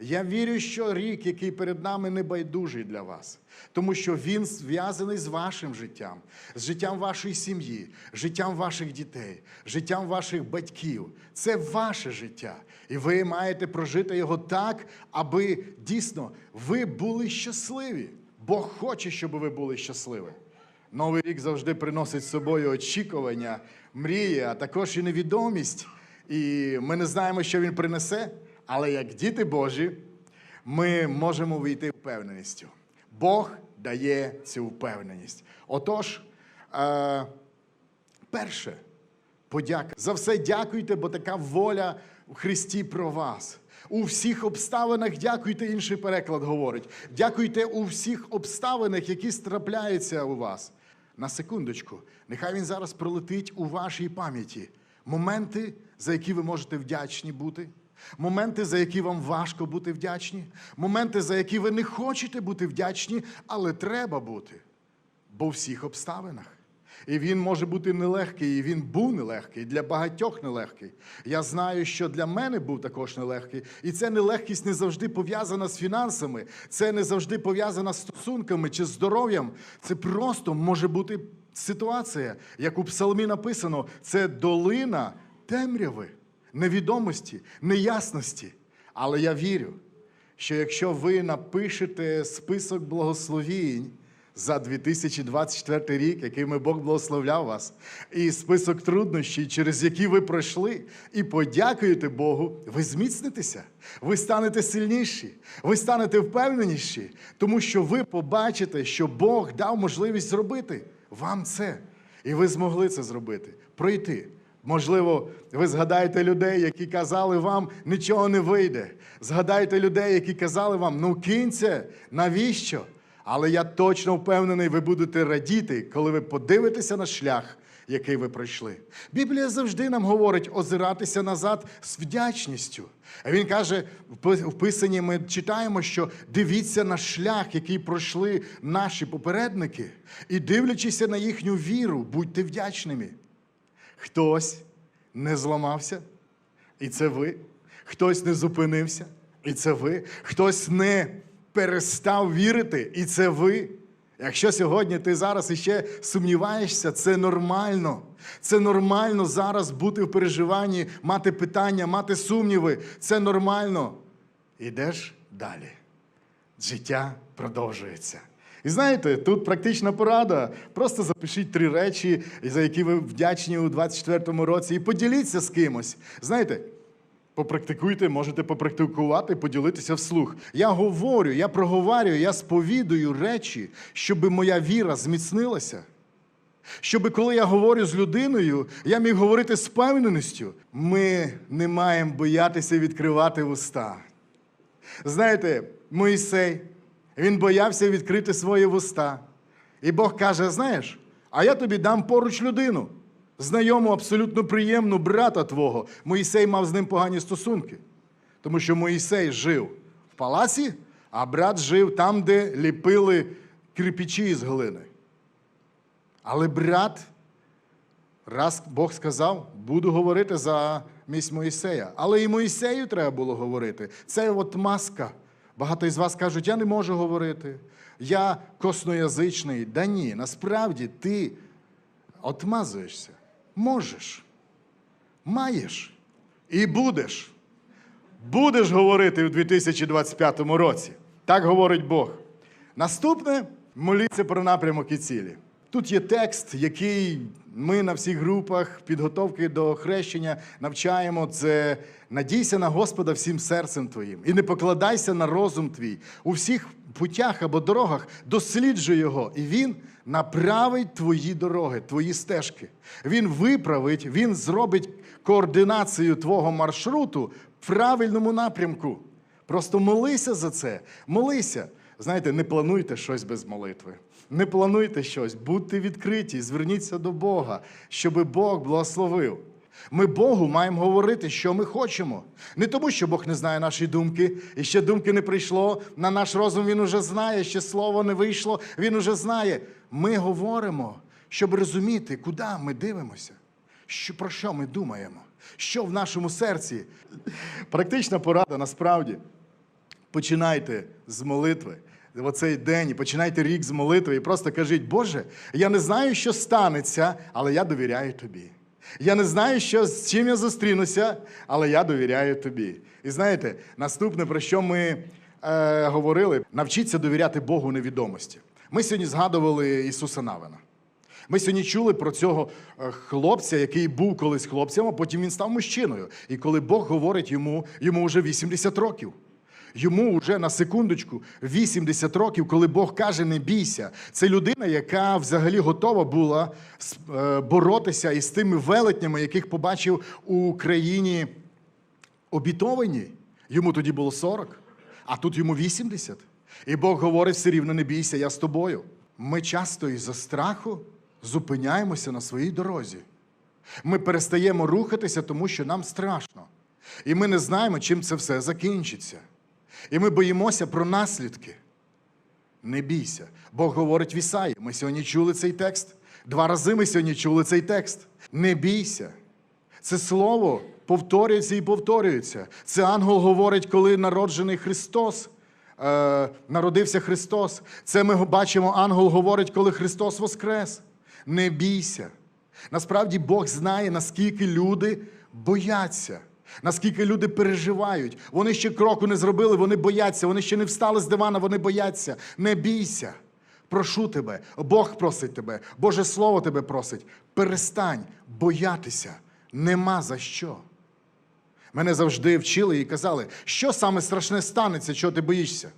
Я вірю, що рік, який перед нами, не байдужий для вас, тому що він зв'язаний з вашим життям, з життям вашої сім'ї, життям ваших дітей, життям ваших батьків. Це ваше життя. І ви маєте прожити його так, аби дійсно ви були щасливі. Бог хоче, щоб ви були щасливі. Новий рік завжди приносить з собою очікування, мрії, а також і невідомість. І ми не знаємо, що він принесе, але як діти Божі, ми можемо вийти впевненістю. Бог дає цю впевненість. Отож, е, перше, подяка. За все дякуйте, бо така воля у Христі про вас. У всіх обставинах дякуйте, інший переклад говорить. Дякуйте у всіх обставинах, які трапляються у вас. На секундочку, нехай він зараз пролетить у вашій пам'яті. Моменти, за які ви можете вдячні бути. Моменти, за які вам важко бути вдячні, моменти, за які ви не хочете бути вдячні, але треба бути. Бо у всіх обставинах. І він може бути нелегкий, і він був нелегкий, для багатьох нелегкий. Я знаю, що для мене був також нелегкий. І ця нелегкість не завжди пов'язана з фінансами, це не завжди пов'язана з стосунками чи здоров'ям. Це просто може бути ситуація, як у псалмі написано, це долина темряви, невідомості, неясності. Але я вірю, що якщо ви напишете список благословінь, за 2024 рік, якими Бог благословляв вас, і список труднощів, через які ви пройшли, і подякуєте Богу, ви зміцнитеся, ви станете сильніші, ви станете впевненіші, тому що ви побачите, що Бог дав можливість зробити вам це. І ви змогли це зробити, пройти. Можливо, ви згадаєте людей, які казали вам, нічого не вийде. Згадайте людей, які казали вам, ну кинь це, навіщо? Але я точно впевнений, ви будете радіти, коли ви подивитеся на шлях, який ви пройшли. Біблія завжди нам говорить озиратися назад з вдячністю. Він каже, в Писанні ми читаємо, що дивіться на шлях, який пройшли наші попередники, і дивлячися на їхню віру, будьте вдячними. Хтось не зламався, і це ви. Хтось не зупинився, і це ви. Хтось не перестав вірити, і це ви. Якщо сьогодні ти зараз іще сумніваєшся, це нормально. Це нормально зараз бути в переживанні, мати питання, мати сумніви. Це нормально. Ідеш далі. Життя продовжується. І знаєте, тут практична порада. Просто запишіть три речі, за які ви вдячні у 24-му році, і поділіться з кимось. Знаєте, Попрактикуйте, можете попрактикувати, поділитися вслух. Я говорю, я проговорюю, я сповідую речі, щоб моя віра зміцнилася. Щоб коли я говорю з людиною, я міг говорити з впевненістю. Ми не маємо боятися відкривати вуста. Знаєте, Моїсей, він боявся відкрити свої вуста. І Бог каже: знаєш, а я тобі дам поруч людину знайому, абсолютно приємну брата твого. Моїсей мав з ним погані стосунки. Тому що Моїсей жив в палаці, а брат жив там, де ліпили кирпичі із глини. Але брат, раз Бог сказав, буду говорити за місць Моїсея. Але і Моїсею треба було говорити. Це от маска. Багато із вас кажуть, я не можу говорити, я косноязичний. Да ні, насправді ти отмазуєшся. Можеш, маєш і будеш. Будеш говорити в 2025 році. Так говорить Бог. Наступне моліться про напрямок і цілі. Тут є текст, який ми на всіх групах підготовки до хрещення навчаємо. Це надійся на Господа всім серцем твоїм і не покладайся на розум твій. У всіх путях або дорогах досліджуй його, і він направить твої дороги, твої стежки. Він виправить, він зробить координацію твого маршруту в правильному напрямку. Просто молися за це, молися. Знаєте, не плануйте щось без молитви. Не плануйте щось, будьте відкриті, зверніться до Бога, щоб Бог благословив. Ми Богу маємо говорити, що ми хочемо. Не тому, що Бог не знає наші думки, і ще думки не прийшло. На наш розум Він уже знає, ще слово не вийшло, Він уже знає. Ми говоримо, щоб розуміти, куди ми дивимося, що, про що ми думаємо, що в нашому серці. Практична порада насправді. починайте з молитви в оцей день і починайте рік з молитви і просто кажіть, Боже, я не знаю, що станеться, але я довіряю тобі. Я не знаю, що, з чим я зустрінуся, але я довіряю тобі. І знаєте, наступне, про що ми е, говорили, навчіться довіряти Богу невідомості. Ми сьогодні згадували Ісуса Навина. Ми сьогодні чули про цього е, хлопця, який був колись хлопцем, а потім він став мужчиною. І коли Бог говорить йому, йому вже 80 років. Йому вже на секундочку 80 років, коли Бог каже, не бійся. Це людина, яка взагалі готова була е, боротися із тими велетнями, яких побачив у країні обітованій. Йому тоді було 40, а тут йому 80. І Бог говорить все рівно, не бійся, я з тобою. Ми часто із-за страху зупиняємося на своїй дорозі. Ми перестаємо рухатися, тому що нам страшно. І ми не знаємо, чим це все закінчиться. І ми боїмося про наслідки. Не бійся. Бог говорить в Ісаї. Ми сьогодні чули цей текст. Два рази ми сьогодні чули цей текст. Не бійся. Це слово повторюється і повторюється. Це ангел говорить, коли народжений Христос. Е, народився Христос. Це ми бачимо, ангел говорить, коли Христос воскрес. Не бійся. Насправді Бог знає, наскільки люди бояться, наскільки люди переживають. Вони ще кроку не зробили, вони бояться, вони ще не встали з дивана, вони бояться. Не бійся. Прошу тебе, Бог просить тебе, Боже Слово тебе просить. Перестань боятися, нема за що. Мене завжди вчили і казали, що саме страшне станеться, чого ти боїшся.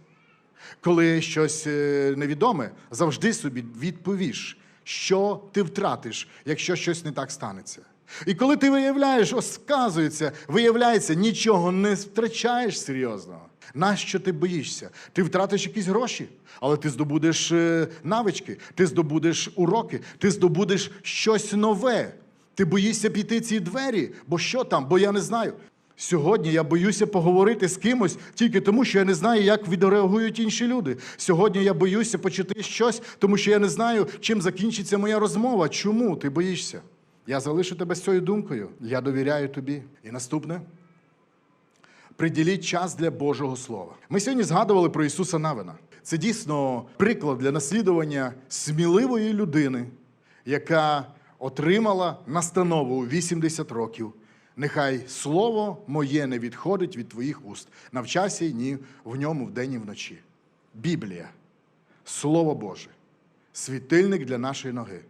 Коли щось е, невідоме, завжди собі відповіш, що ти втратиш, якщо щось не так станеться. І коли ти виявляєш, осказується, виявляється, нічого не втрачаєш серйозного. Нащо ти боїшся? Ти втратиш якісь гроші, але ти здобудеш е, навички, ти здобудеш уроки, ти здобудеш щось нове. Ти боїшся піти ці двері, бо що там? Бо я не знаю. Сьогодні я боюся поговорити з кимось тільки тому, що я не знаю, як відреагують інші люди. Сьогодні я боюся почути щось, тому що я не знаю, чим закінчиться моя розмова. Чому ти боїшся? Я залишу тебе з цією думкою. Я довіряю тобі. І наступне. Приділіть час для Божого Слова. Ми сьогодні згадували про Ісуса Навина. Це дійсно приклад для наслідування сміливої людини, яка отримала настанову у 80 років. Нехай слово моє не відходить від твоїх уст. Навчайся ні в ньому вдень і вночі. Біблія, Слово Боже, світильник для нашої ноги.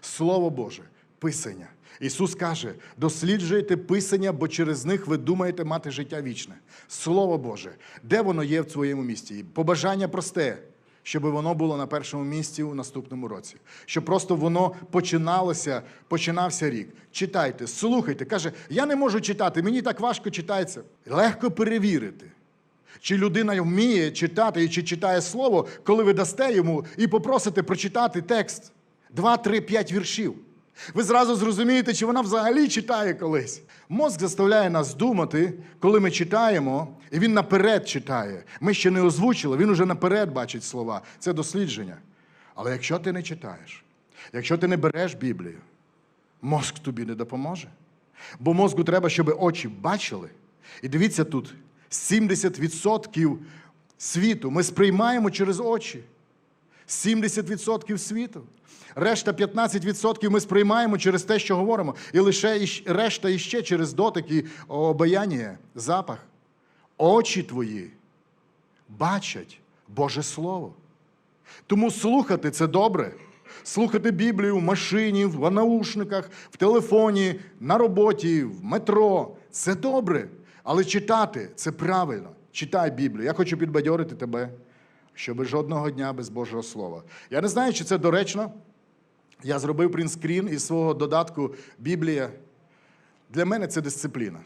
Слово Боже, Писання. Ісус каже: досліджуйте Писання, бо через них ви думаєте мати життя вічне. Слово Боже, де воно є в своєму місті? І Побажання просте, щоб воно було на першому місці у наступному році. Щоб просто воно починалося, починався рік. Читайте, слухайте. Каже, я не можу читати, мені так важко читається. Легко перевірити. Чи людина вміє читати і чи читає слово, коли ви дасте йому і попросите прочитати текст два, три, п'ять віршів. Ви зразу зрозумієте, чи вона взагалі читає колись. Мозк заставляє нас думати, коли ми читаємо, і він наперед читає. Ми ще не озвучили, він уже наперед бачить слова. Це дослідження. Але якщо ти не читаєш, якщо ти не береш Біблію, мозк тобі не допоможе. Бо мозку треба, щоб очі бачили. І дивіться тут: 70% світу ми сприймаємо через очі. 70% світу. Решта 15% ми сприймаємо через те, що говоримо. І лише решта іще через дотик і обаяння, запах. Очі твої бачать Боже Слово. Тому слухати це добре. Слухати Біблію в машині, в наушниках, в телефоні, на роботі, в метро це добре. Але читати це правильно. Читай Біблію. Я хочу підбадьорити тебе, щоб жодного дня без Божого Слова. Я не знаю, чи це доречно. Я зробив принтскрін із свого додатку Біблія. Для мене це дисципліна.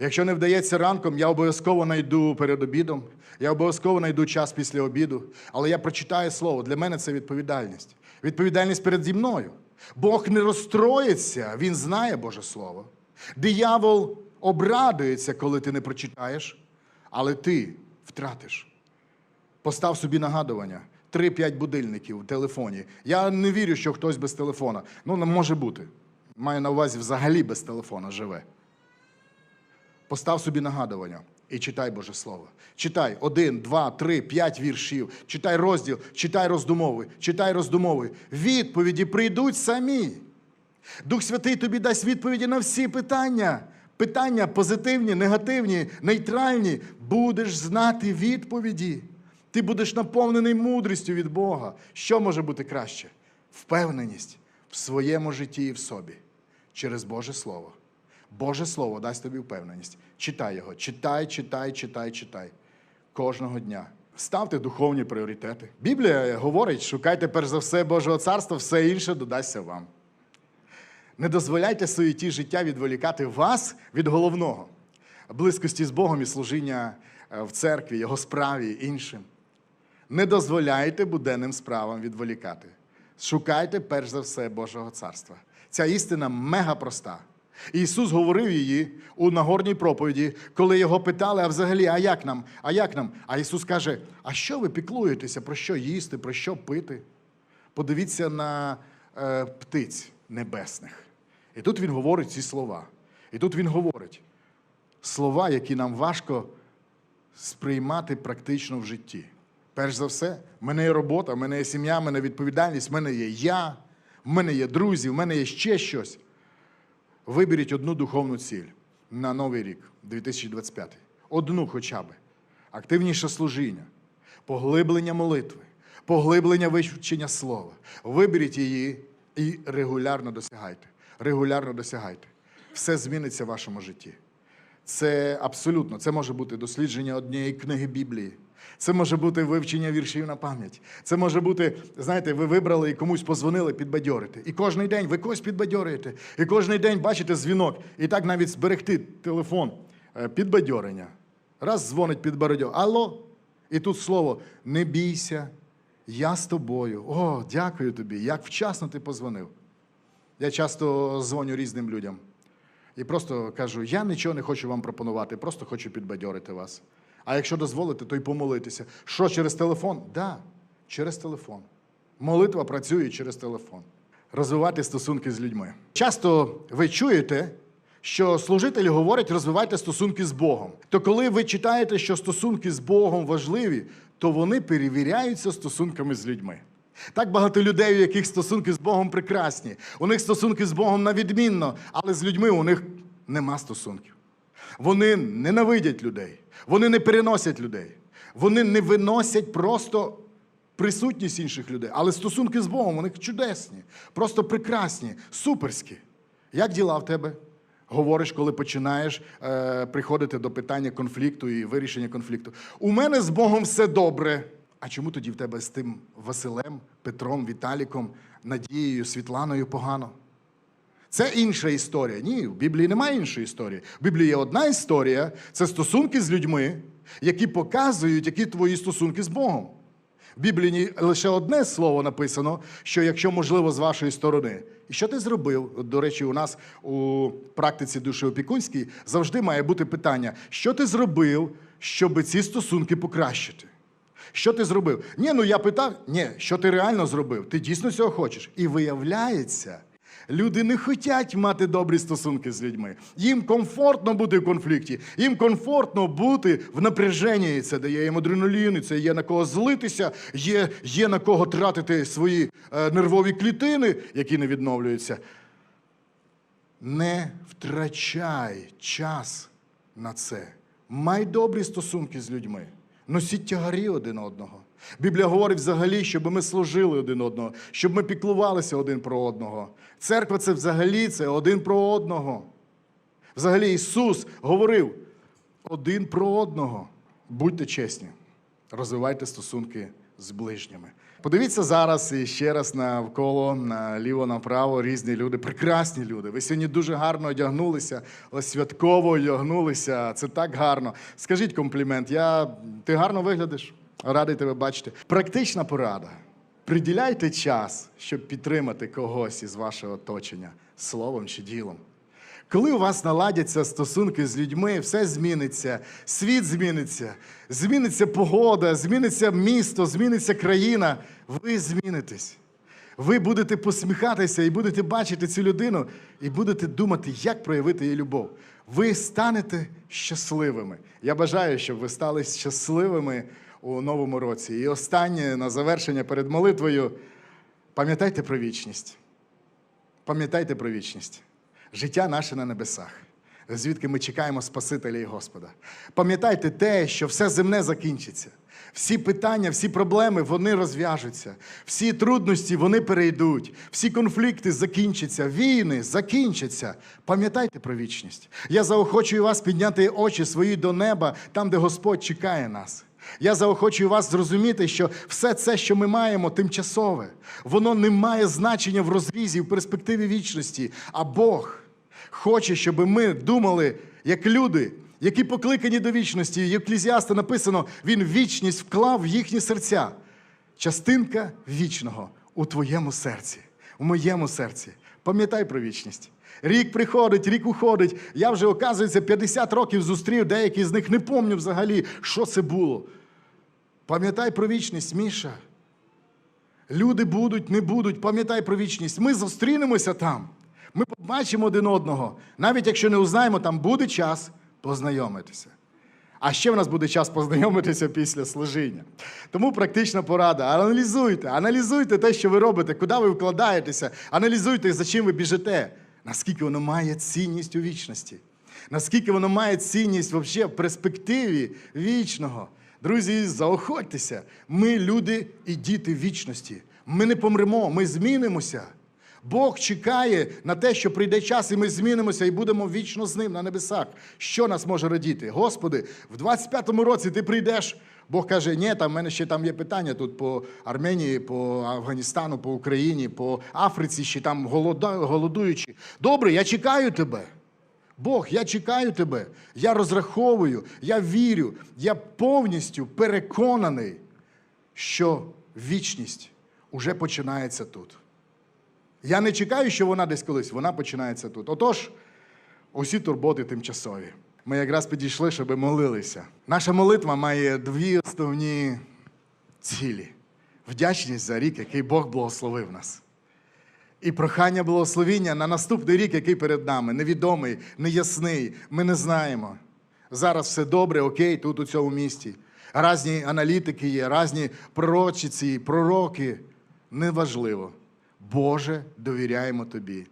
Якщо не вдається ранком, я обов'язково знайду перед обідом, я обов'язково знайду час після обіду, але я прочитаю слово. Для мене це відповідальність. Відповідальність перед зі мною. Бог не розстроїться, Він знає Боже Слово. Диявол обрадується, коли ти не прочитаєш, але ти втратиш. Постав собі нагадування. 3-5 будильників в телефоні. Я не вірю, що хтось без телефона. Ну, не може бути. Маю на увазі взагалі без телефона живе. Постав собі нагадування. і читай Боже Слово. Читай один, два, три, п'ять віршів, читай розділ, читай роздумовуй, читай роздумовуй. Відповіді прийдуть самі. Дух Святий тобі дасть відповіді на всі питання. Питання позитивні, негативні, нейтральні. Будеш знати відповіді. Ти будеш наповнений мудрістю від Бога. Що може бути краще? Впевненість в своєму житті і в собі через Боже Слово. Боже Слово дасть тобі впевненість. Читай його. Читай, читай, читай, читай. Кожного дня. Ставте духовні пріоритети. Біблія говорить: шукайте перш за все Божого царства, все інше додасться вам. Не дозволяйте суєті життя відволікати вас від головного близькості з Богом і служіння е, в церкві, Його справі іншим. Не дозволяйте буденним справам відволікати. Шукайте перш за все Божого царства. Ця істина мега проста. Ісус говорив її у Нагорній проповіді, коли його питали, а взагалі, а як нам? А як нам? А Ісус каже: А що ви піклуєтеся, про що їсти, про що пити? Подивіться на е, птиць небесних. І тут він говорить ці слова. І тут він говорить слова, які нам важко сприймати практично в житті. Перш за все, в мене є робота, в мене є сім'я, в мене відповідальність, в мене є я, в мене є друзі, в мене є ще щось. Виберіть одну духовну ціль на новий рік, 2025. Одну хоча б. Активніше служіння, поглиблення молитви, поглиблення вивчення слова. Виберіть її і регулярно досягайте. Регулярно досягайте. Все зміниться в вашому житті. Це абсолютно, це може бути дослідження однієї книги Біблії. Це може бути вивчення віршів на пам'ять. Це може бути, знаєте, ви вибрали і комусь позвонили підбадьорити. І кожен день ви когось підбадьорюєте. І кожен день бачите дзвінок. І так навіть зберегти телефон е, підбадьорення. Раз дзвонить підбадьорення. Алло? І тут слово не бійся, я з тобою. О, дякую тобі. Як вчасно ти позвонив. Я часто дзвоню різним людям. І просто кажу: я нічого не хочу вам пропонувати, просто хочу підбадьорити вас. А якщо дозволите, то й помолитися. Що через телефон? Так, да, через телефон. Молитва працює через телефон. Розвивати стосунки з людьми. Часто ви чуєте, що служителі говорять, розвивайте стосунки з Богом. То коли ви читаєте, що стосунки з Богом важливі, то вони перевіряються стосунками з людьми. Так багато людей, у яких стосунки з Богом прекрасні. У них стосунки з Богом на відмінно, але з людьми у них нема стосунків. Вони ненавидять людей, вони не переносять людей, вони не виносять просто присутність інших людей. Але стосунки з Богом у них чудесні, просто прекрасні, суперські. Як діла в тебе? Говориш, коли починаєш е, приходити до питання конфлікту і вирішення конфлікту. У мене з Богом все добре. А чому тоді в тебе з тим Василем, Петром, Віталіком, Надією, Світланою погано? Це інша історія. Ні, в Біблії немає іншої історії. В Біблії є одна історія це стосунки з людьми, які показують, які твої стосунки з Богом. В Біблії лише одне слово написано, що якщо можливо з вашої сторони. І що ти зробив? До речі, у нас у практиці душеопікунській завжди має бути питання: що ти зробив, щоб ці стосунки покращити? Що ти зробив? Ні, ну я питав, ні, що ти реально зробив? Ти дійсно цього хочеш? І виявляється, люди не хочуть мати добрі стосунки з людьми. Їм комфортно бути в конфлікті, їм комфортно бути в напряженні. І Це дає їм адреналін, і це є на кого злитися, є, є на кого тратити свої е, нервові клітини, які не відновлюються. Не втрачай час на це. Май добрі стосунки з людьми. Носіть тягарі один одного. Біблія говорить взагалі, щоб ми служили один одного, щоб ми піклувалися один про одного. Церква це взагалі це один про одного. Взагалі Ісус говорив один про одного. Будьте чесні, розвивайте стосунки з ближніми. Подивіться зараз і ще раз навколо, наліво, направо, різні люди, прекрасні люди. Ви сьогодні дуже гарно одягнулися, святково одягнулися. Це так гарно. Скажіть комплімент, я... ти гарно виглядиш? Радий тебе бачити. Практична порада. Приділяйте час, щоб підтримати когось із вашого оточення словом чи ділом. Коли у вас наладяться стосунки з людьми, все зміниться, світ зміниться, зміниться погода, зміниться місто, зміниться країна. Ви змінитесь. Ви будете посміхатися і будете бачити цю людину, і будете думати, як проявити її любов. Ви станете щасливими. Я бажаю, щоб ви стали щасливими у новому році. І останнє на завершення перед молитвою. Пам'ятайте про вічність. Пам'ятайте про вічність. Життя наше на небесах, звідки ми чекаємо Спасителя і Господа. Пам'ятайте те, що все земне закінчиться. Всі питання, всі проблеми вони розв'яжуться, всі трудності вони перейдуть, всі конфлікти закінчаться, війни закінчаться. Пам'ятайте про вічність. Я заохочую вас підняти очі свої до неба, там, де Господь чекає нас. Я заохочую вас зрозуміти, що все це, що ми маємо, тимчасове, воно не має значення в розрізі, в перспективі вічності. А Бог хоче, щоб ми думали як люди, які покликані до вічності. В Єклізіаста написано, він вічність вклав в їхні серця. Частинка вічного у твоєму серці, у моєму серці. Пам'ятай про вічність. Рік приходить, рік уходить. Я вже, оказується, 50 років зустрів, деякі з них не пам'ятаю взагалі, що це було. Пам'ятай про вічність, Міша. Люди будуть, не будуть, пам'ятай про вічність. Ми зустрінемося там. Ми побачимо один одного. Навіть якщо не узнаємо, там буде час познайомитися. А ще в нас буде час познайомитися після служіння. Тому практична порада. Аналізуйте, аналізуйте те, що ви робите, куди ви вкладаєтеся, аналізуйте, за чим ви біжите, наскільки воно має цінність у вічності, наскільки воно має цінність вообще в перспективі вічного. Друзі, заохотьтеся. Ми люди і діти вічності. Ми не помремо, ми змінимося. Бог чекає на те, що прийде час, і ми змінимося і будемо вічно з ним на небесах. Що нас може радіти? Господи, в 25-му році ти прийдеш. Бог каже, ні, там в мене ще там є питання тут по Арменії, по Афганістану, по Україні, по Африці, ще там голодуючі. Добре, я чекаю тебе. Бог, я чекаю тебе, я розраховую, я вірю, я повністю переконаний, що вічність уже починається тут. Я не чекаю, що вона десь колись, вона починається тут. Отож, усі турботи тимчасові. Ми якраз підійшли, щоб молилися. Наша молитва має дві основні цілі: вдячність за рік, який Бог благословив нас. І прохання благословіння на наступний рік, який перед нами, невідомий, неясний, ми не знаємо. Зараз все добре, окей, тут у цьому місті. Разні аналітики є, різні пророчиці, пророки. Неважливо. Боже, довіряємо Тобі.